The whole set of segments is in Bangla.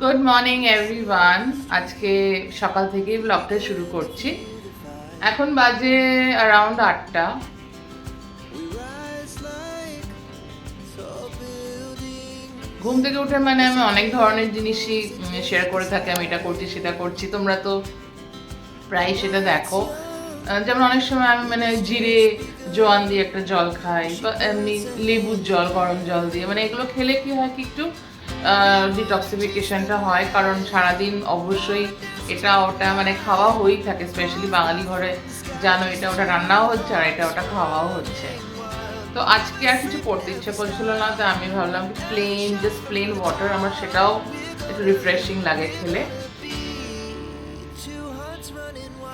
গুড মর্নিং এভরিওয়ান আজকে সকাল থেকেই ব্লগটা শুরু করছি। এখন বাজে অ্যারাউন্ড আটটা। ঘুম থেকে উঠে মানে আমি অনেক ধরনের জিনিসই শেয়ার করে থাকি। আমি এটা করছি, সেটা করছি। তোমরা তো প্রায় সেটা দেখো। যেমন অনেক সময় আমি মানে জিরে, জোয়ান দিয়ে একটা জল খাই বা এমনি লেবুর জল, গরম জল দিয়ে। মানে এগুলো খেলে কি হয় কি একটু ডিটক্সিফিকেশনটা হয়, কারণ সারাদিন অবশ্যই এটা ওটা মানে খাওয়া হয়েই থাকে স্পেশালি বাঙালি ঘরে জানো এটা ওটা রান্নাও হচ্ছে আর এটা ওটা খাওয়াও হচ্ছে। তো আজকে আর কিছু করতে ইচ্ছে করছিল না, তো আমি ভাবলাম প্লেন জাস্ট প্লেন ওয়াটার আমার সেটাও একটু রিফ্রেশিং লাগে খেলে।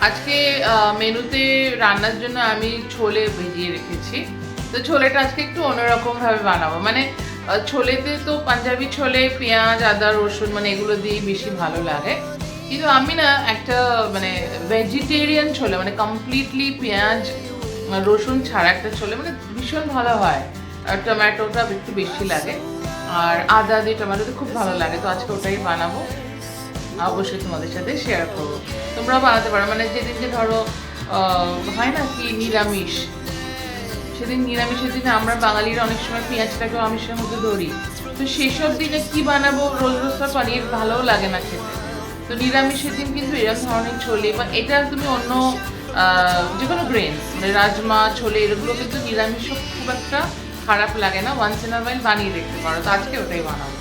আজকে মেনুতে রান্নার জন্য আমি ছোলে ভিজিয়ে রেখেছি। তো ছোলেটা আজকে একটু অন্যরকম ভাবে বানাবো মানে ছোলেতে তো পাঞ্জাবি ছোলে, পেঁয়াজ, আদা, রসুন মানে এগুলো দিয়েই বেশি ভালো লাগে। কিন্তু আমি না একটা মানে ভেজিটেরিয়ান ছোলে মানে কমপ্লিটলি পেঁয়াজ, রসুন ছাড়া একটা ছোলে মানে ভীষণ ভালো হয়। আর টমেটোটা একটু বেশি লাগে। আর আদা দিয়ে টমেটোতে খুব ভালো লাগে, তো আজকে ওটাই বানাবো। অবশ্যই তোমাদের সাথে শেয়ার করব। তোমরাও বানাতে পারো মানে যেদিন যে ধরো হয় না কি নিরামিষ? সেদিন নিরামিষের দিনে আমরা বাঙালিরা অনেক সময় পেঁয়াজটাকেও আমিষের মধ্যে ধরি। তো সেসব দিনে কি বানাবো? রোজ রোজ তো পানির ভালোও লাগে না খেতে। তো নিরামিষের দিন কিন্তু এরকম ধরনের ছোলে বা এটা তুমি অন্য যে কোনো গ্রেন মানে রাজমা, ছোলে, এগুলো কিন্তু নিরামিষ খুব একটা খারাপ লাগে না। ওয়ান্স ইন আর বানিয়ে দেখতে পারো। তো আজকে ওটাই বানাবো।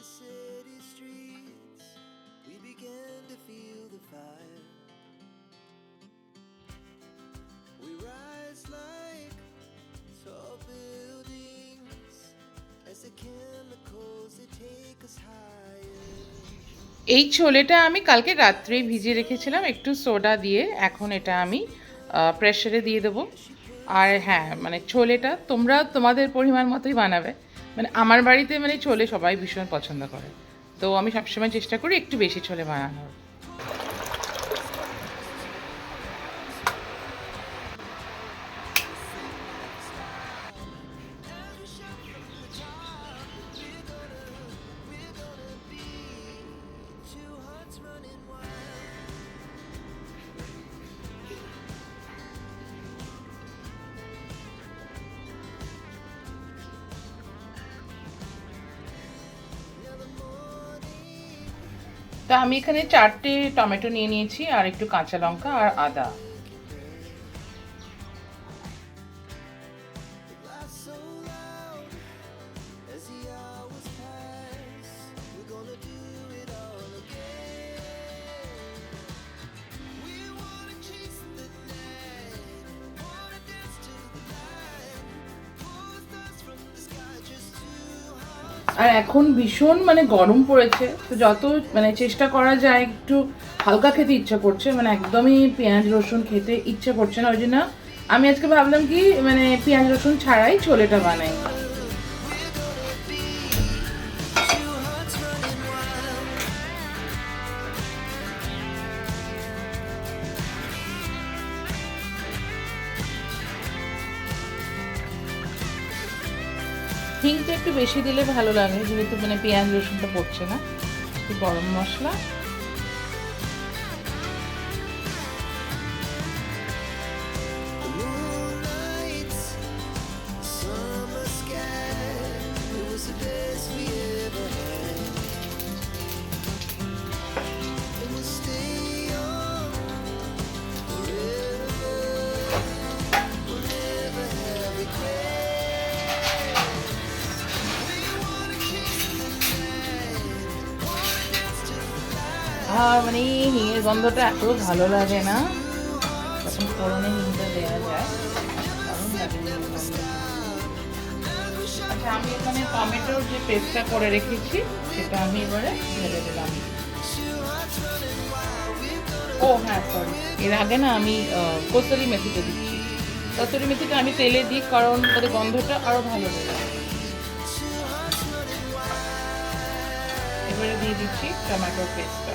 The city streets. We began to feel the fire. We rise like tall buildings as the chemicals they take us higher. এই ছোলেটা আমি কালকে রাত্রেই ভিজিয়ে রেখেছিলাম একটু সোডা দিয়ে এখন এটা আমি প্রেশারে দিয়ে দেবো আর হ্যাঁ মানে ছোলেটা তোমরা তোমাদের পরিমাণ মতোই বানাবে মানে আমার বাড়িতে মানে ছোলে সবাই ভীষণ পছন্দ করে তো আমি সবসময় চেষ্টা করি একটু বেশি ছোলে বানানোর running wild. তা আমি এখানে চারটে টমেটো নিয়ে নিয়েছি আর একটু কাঁচা লঙ্কা আর আদা। আর এখন ভীষণ মানে গরম পড়েছে, তো যত মানে চেষ্টা করা যায় একটু হালকা খেতে ইচ্ছা করছে মানে একদমই পেঁয়াজ রসুন খেতে ইচ্ছা করছে না, ওই জন্য আমি আজকে ভাবলাম কি মানে পেঁয়াজ রসুন ছাড়াই ছোলেটা বানাই। হিংটা একটু বেশি দিলে ভালো লাগে যেহেতু মানে পেঁয়াজ রসুনটা পড়ছে না গরম মশলা। আর মানে হিঙের গন্ধটা এত ভালো লাগে না। তখন ফোড়নে হিংটা দেওয়া যায় আচ্ছা আমি এখানে টমেটোর যে পেস্টটা করে রেখেছি, সেটা আমি এবারে ঢেলে দিলাম। ও হ্যাঁ সরি এর আগে না আমি কসুরি মেথিটা দিচ্ছি। কসুরি মেথিটা আমি তেলে দিই কারণ তাদের গন্ধটা আরও ভালো লাগে। এবারে দিয়ে দিচ্ছি টমেটো পেস্টটা।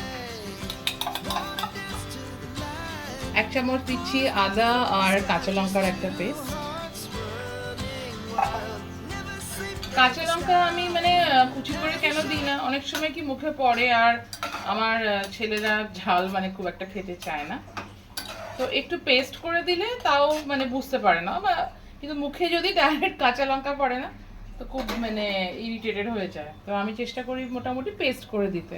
এক চামচ দিচ্ছি আদা আর কাঁচা লঙ্কার একটা পেস্ট. কাঁচা লঙ্কা আমি মানে কুচি করে কেন দিই না? অনেক সময় কি মুখে পড়ে আর আমার ছেলেরা ঝাল মানে খুব একটা খেতে চায় না। তো একটু পেস্ট করে দিলে তাও মানে বুঝতে পারে না, বা কিন্তু মুখে যদি ডাইরেক্ট কাঁচা লঙ্কা পড়ে না, তো খুব মানে ইরিটেটেড হয়ে যায়। তো আমি চেষ্টা করি মোটামুটি পেস্ট করে দিতে।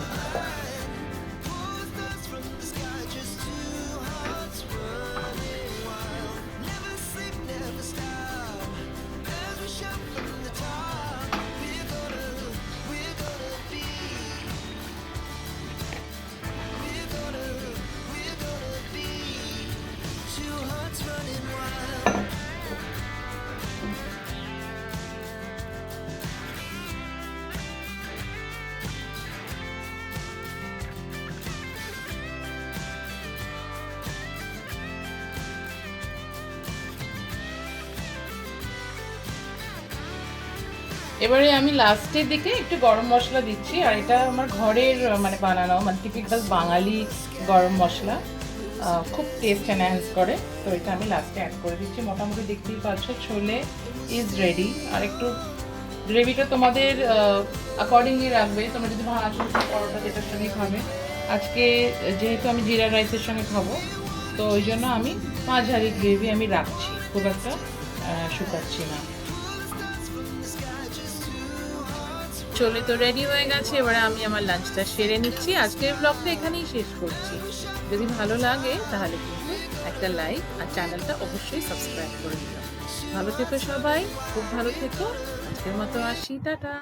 এবারে আমি লাস্টের দিকে একটু গরম মশলা দিচ্ছি, আর এটা আমার ঘরের মানে বানানো মানে টিপিক্যাল বাঙালি গরম মশলা। খুব টেস্ট এনহ্যান্স করে, তো এটা আমি লাস্টে অ্যাড করে দিচ্ছি। মোটামুটি দেখতেই পাচ্ছ, ছোলে ইজ রেডি আর একটু গ্রেভিটা তোমাদের অ্যাকর্ডিংলি রাখবে। তোমরা যদি ভাঙা ভাঙাচুর পরোটা যেটার সঙ্গে খাবে। আজকে যেহেতু আমি জিরা রাইসের সঙ্গে খাব, তো ওই জন্য আমি মাঝারি গ্রেভি আমি রাখছি। খুব একটা শুকাচ্ছি না। চলে তো রেডি হয়ে গেছে, এবারে আমি আমার লাঞ্চটা সেরে নিচ্ছি। আজকের ব্লগটা এখানেই শেষ করছি। যদি ভালো লাগে, তাহলে কিন্তু একটা লাইক আর চ্যানেলটা অবশ্যই সাবস্ক্রাইব করে দিও। ভালো থেকো সবাই, খুব ভালো থেকো। আজকের মতো আসি, টাটা।